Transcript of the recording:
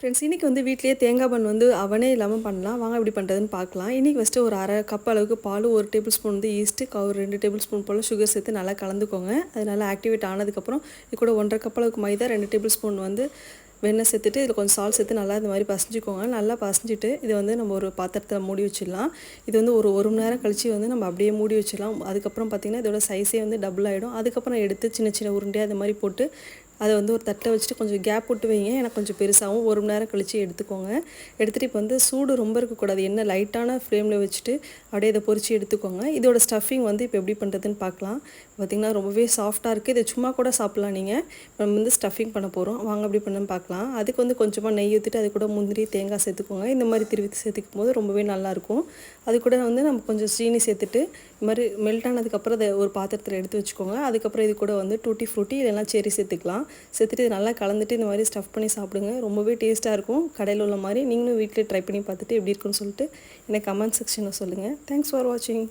Friends இன்றைக்கி வந்து வீட்லேயே தேங்காய் பன் வந்து அவனே இல்லாமல் பண்ணலாம். வாங்க எப்படி பண்ணுறதுன்னு பார்க்கலாம். இன்றைக்கி ஃபஸ்ட்டு ஒரு அரை கப் அளவுக்கு பால் ஒரு டேபிள் ஸ்பூன் வந்து ஈஸ்ட்டு ஒரு ரெண்டு டேபிள் ஸ்பூன் போல் சுகர் சேர்த்து நல்லா கலந்துக்கோங்க. அது நல்லா ஆக்டிவேட் ஆனதுக்கப்புறம் இது கூட ஒன்றரை கப் அளவுக்கு மைதா ரெண்டு டேபிள் ஸ்பூன் வந்து வெண்ணெய் சேர்த்துட்டு இதில் கொஞ்சம் சால் சேர்த்து நல்லா இந்த மாதிரி பசஞ்சிக்கோங்க. நல்லா பசஞ்சிட்டு இதை வந்து நம்ம ஒரு பாத்திரத்தில் மூடி வச்சிடலாம். இது வந்து ஒரு ஒரு மணி நேரம் கழித்து வந்து நம்ம அப்படியே மூடி வச்சிடலாம். அதுக்கப்புறம் பார்த்திங்கன்னா இதோட சைஸே வந்து டபுள் ஆகிடும் அதுக்கப்புறம் எடுத்து சின்ன சின்ன உருண்டையாக அது மாதிரி போட்டு அதை வந்து ஒரு தட்டில் வச்சுட்டு கொஞ்சம் கேப் விட்டு வைங்க. எனக்கு கொஞ்சம் பெருசாகவும் ஒரு மணி நேரம் கழித்து எடுத்துக்கோங்க. எடுத்துகிட்டு இப்போ வந்து சூடு ரொம்ப இருக்கக்கூடாது. என்ன லைட்டான ஃப்ளேமில் வச்சுட்டு அப்படியே இதை பொரித்து எடுத்துக்கோங்க. இதோட ஸ்டஃபிங் வந்து இப்போ எப்படி பண்ணுறதுன்னு பார்க்கலாம். பார்த்திங்கன்னா ரொம்பவே சாஃப்டாக இருக்குது இதை சும்மா கூட சாப்பிட்லாம் நீங்கள் நம்ம வந்து ஸ்டஃபிங் பண்ண போகிறோம் வாங்க அப்படி பண்ணு பார்க்கலாம். அதுக்கு வந்து கொஞ்சமாக நெய் ஊற்றிட்டு அது கூட முந்திரி தேங்காய் சேர்த்துக்கோங்க. இந்த மாதிரி திருவி சேர்த்துக்கும் போது ரொம்பவே நல்லாயிருக்கும் அது கூட வந்து நம்ம கொஞ்சம் சீனி சேர்த்துட்டு இது மாதிரி மெல்ட் ஆனதுக்கப்புறம் அதை ஒரு பாத்திரத்தில் எடுத்து வச்சுக்கோங்க. அதுக்கப்புறம் இது கூட வந்து டூட்டி ஃப்ரூட்டி இல்லைன்னா செரி சேர்த்துக்கலாம். செத்துட்டு நல்லா கலந்துட்டு இந்த மாதிரி ஸ்டஃப் பண்ணி சாப்பிடுங்க. ரொம்பவே டேஸ்ட்டாக இருக்கும். கடையில் உள்ள மாதிரி நீங்களும் வீட்டில் ட்ரை பண்ணி பார்த்துட்டு எப்படி இருக்குன்னு சொல்லிட்டு எனக்கு கமெண்ட் செக்ஷனில் சொல்லுங்கள் தேங்க்ஸ் ஃபார் வாட்சிங்